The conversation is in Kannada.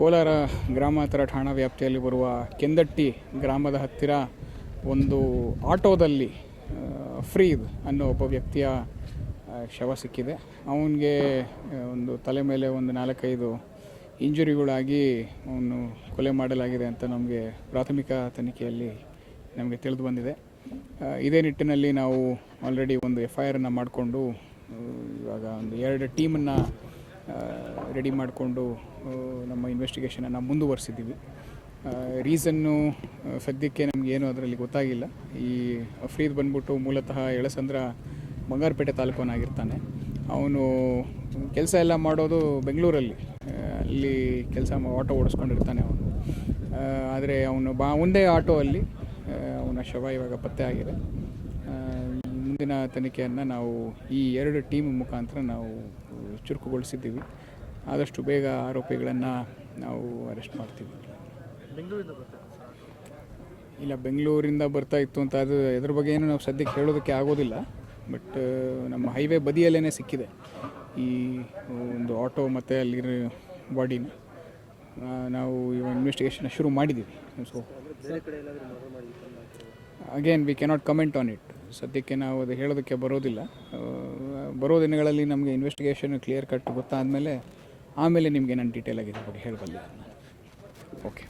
ಕೋಲಾರ ಗ್ರಾಮಾಂತರ ಠಾಣಾ ವ್ಯಾಪ್ತಿಯಲ್ಲಿ ಬರುವ ಕೆಂದಟ್ಟಿ ಗ್ರಾಮದ ಹತ್ತಿರ ಒಂದು ಆಟೋದಲ್ಲಿ ಫ್ರೀದ್ ಅನ್ನೋ ಒಬ್ಬ ವ್ಯಕ್ತಿಯ ಶವ ಸಿಕ್ಕಿದೆ. ಅವನಿಗೆ ಒಂದು ತಲೆ ಮೇಲೆ ಒಂದು ನಾಲ್ಕೈದು ಇಂಜುರಿಗಳಾಗಿ ಅವನು ಕೊಲೆ ಮಾಡಲಾಗಿದೆ ಅಂತ ನಮಗೆ ಪ್ರಾಥಮಿಕ ತನಿಖೆಯಲ್ಲಿ ನಮಗೆ ತಿಳಿದು ಬಂದಿದೆ. ಇದೇ ನಿಟ್ಟಿನಲ್ಲಿ ನಾವು ಆಲ್ರೆಡಿ ಒಂದು ಎಫ್ ಐ ಆರನ್ನು ಮಾಡಿಕೊಂಡು ಇವಾಗ ಒಂದು ಎರಡು ಟೀಮನ್ನು ರೆಡಿ ಮಾಡಿಕೊಂಡು ನಮ್ಮ ಇನ್ವೆಸ್ಟಿಗೇಷನನ್ನು ಮುಂದುವರಿಸಿದ್ದೀವಿ. ರೀಸನ್ನು ಸದ್ಯಕ್ಕೆ ನಮಗೇನು ಅದರಲ್ಲಿ ಗೊತ್ತಾಗಿಲ್ಲ. ಈ ಅಫ್ರೀದ್ ಬಂದ್ಬಿಟ್ಟು ಮೂಲತಃ ಎಳಸಂದ್ರ ಬಂಗಾರಪೇಟೆ ತಾಲೂಕನಾಗಿರ್ತಾನೆ ಅವನು ಕೆಲಸ ಎಲ್ಲ ಮಾಡೋದು ಬೆಂಗಳೂರಲ್ಲಿ. ಅಲ್ಲಿ ಕೆಲಸ ಆಟೋ ಓಡಿಸ್ಕೊಂಡಿರ್ತಾನೆ ಅವನು. ಆದರೆ ಅವನು ಬಾ, ಒಂದೇ ಆಟೋ ಅಲ್ಲಿ ಅವನ ಶವ ಇವಾಗ ಪತ್ತೆ ಆಗಿದೆ. ಮುಂದಿನ ತನಿಖೆಯನ್ನು ನಾವು ಈ ಎರಡು ಟೀಮ್ ಮುಖಾಂತರ ನಾವು ಚುರುಕುಗೊಳಿಸಿದ್ದೀವಿ. ಆದಷ್ಟು ಬೇಗ ಆರೋಪಿಗಳನ್ನು ನಾವು ಅರೆಸ್ಟ್ ಮಾಡ್ತೀವಿ. ಇಲ್ಲ ಬೆಂಗಳೂರಿಂದ ಬರ್ತಾ ಇತ್ತು ಅಂತ ಅದು ಇದ್ರ ಬಗ್ಗೆ ಏನು ನಾವು ಸದ್ಯಕ್ಕೆ ಹೇಳೋದಕ್ಕೆ ಆಗೋದಿಲ್ಲ. ಬಟ್ ನಮ್ಮ ಹೈವೇ ಬದಿಯಲ್ಲೇ ಸಿಕ್ಕಿದೆ. ಈ ಒಂದು ಆಟೋ ಮತ್ತು ಅಲ್ಲಿರೋ ಬಾಡಿನ ನಾವು ಇವಾಗ ಇನ್ವೆಸ್ಟಿಗೇಷನ್ ಶುರು ಮಾಡಿದ್ದೀವಿ. So again we cannot comment on it ಸದ್ಯಕ್ಕೆ ನಾವು ಅದು ಹೇಳೋದಕ್ಕೆ ಬರೋದಿಲ್ಲ. ಬರೋ ದಿನಗಳಲ್ಲಿ ನಮಗೆ ಇನ್ವೆಸ್ಟಿಗೇಷನ್ ಕ್ಲಿಯರ್ ಕಟ್ ಗೊತ್ತಾದಮೇಲೆ ಆಮೇಲೆ ನಿಮಗೆ ನಾನು ಡೀಟೇಲ್ ಆಗಿ ಇದ್ರ ಬಗ್ಗೆ ಹೇಳಬಲ್ಲೆ. ಓಕೆ.